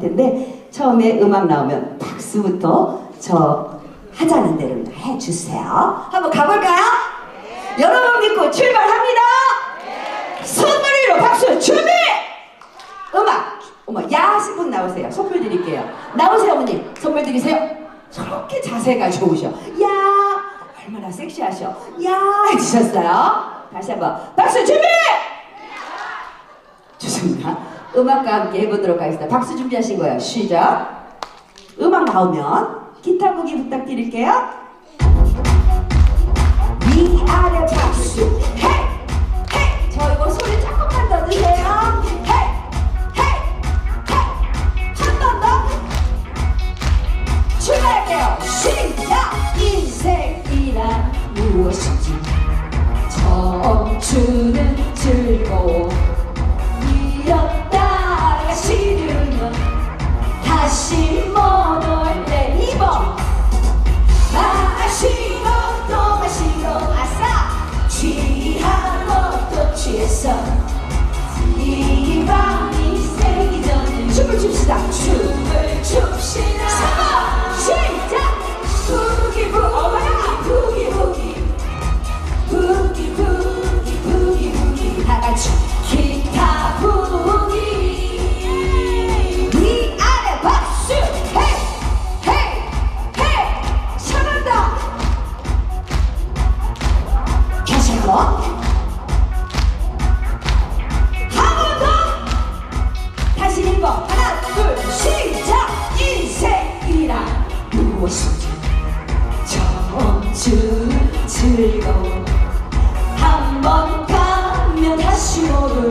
텐데 처음에 음악 나오면 박수부터 저 하자는 대로 해주세요. 한번 가볼까요? 여러분 믿고 출발합니다. 손머리로 박수 준비! 음악! 어머 야하신 분 나오세요. 선물 드릴게요. 나오세요 어머님. 선물 드리세요. 저렇게 자세가 좋으셔. 야 얼마나 섹시하셔. 야 해주셨어요. 다시 한번 박수 준비! 좋습니다. 음악과 함께 해보도록 하겠습니다. 박수 준비하신 거예요. 시작. 음악 나오면 기타 보기 부탁드릴게요. 위아래 박수. 헤이! 저 이거 소리 조금만 더 주세요. 헤이! 헤이! 헤이! 한번 더. 출발할게요. 시작! 인생이란 무엇인지 시작! 인생이란 무엇인지 저주는 즐거움. 한번 가면 다시 모를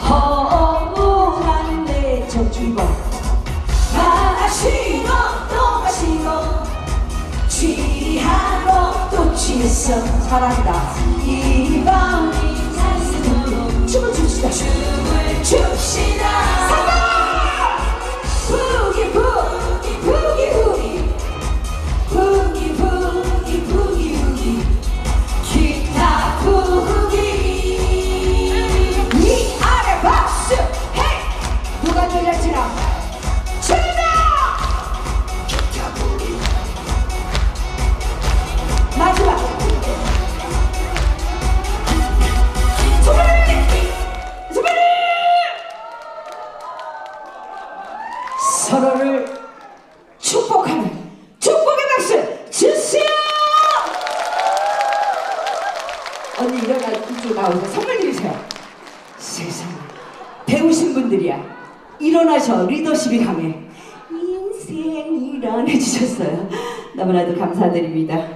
허무한 내 저주고 마시고 또 마시고 취하고 또 취했어. 잘한다. 이 밤이 살수록 춤을 춥시다 춤 서로를 축복하는 축복의 박수 주세요 언니 일어나 이쪽 나오세요 선물 드리세요. 세상에 배우신 분들이야. 일어나셔 리더십이 강해. 인생이란 해주셨어요. 너무나도 감사드립니다